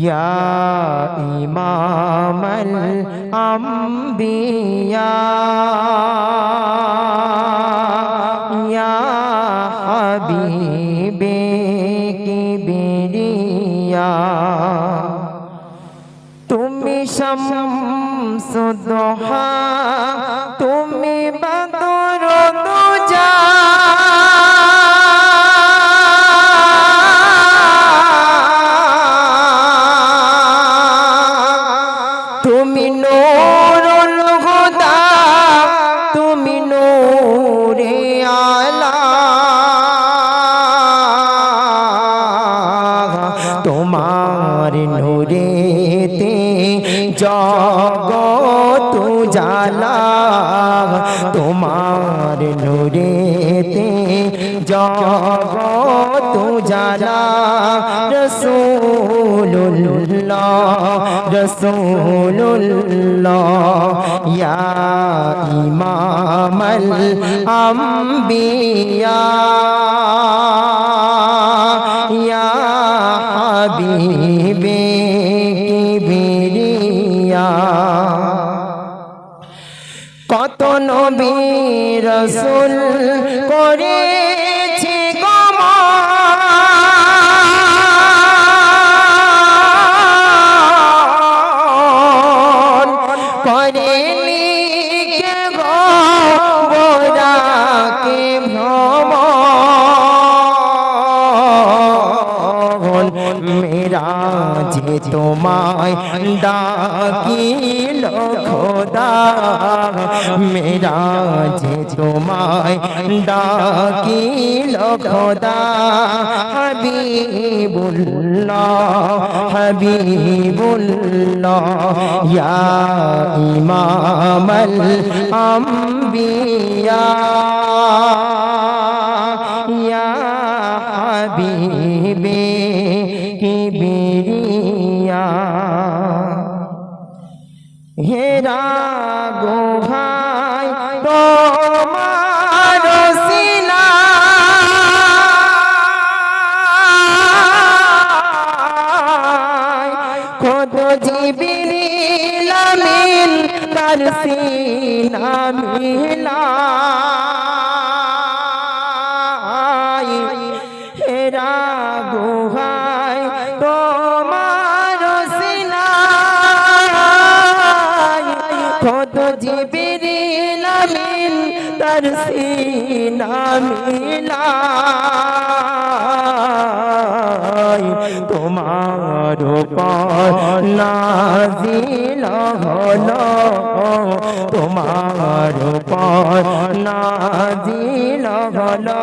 ইয়া ইমামাল আম্বিয়া ইয়া হাবিবে কিবরিয়া তুমি শামসুদোহা তুমি বদর নূরেতে জগত জালা তোমার নূরেতে জগত জালা রসুল্লাহ রসুল্লাহ ইয়া ইমামাল আম্বিয়া। নবী রসুল করেছে ভ্রমণ মেরা যে তোমায় ডাকিল খোদা, মেরা যে তোমায় ডাকিল খোদা, হাবিবুল্লাহ হাবিবুল্লাহ, ইয়া ইমামাল আম্বিয়া। হেরা গোহাই তোমার সিনা। খোদ জিবিরিল আমিন তার সিনা মিলা হেরা জিবিরিল আমিন তার সিনা মিলাই তোমার উপর নাজিল হলো। তোমার উপর নাজিল হলো।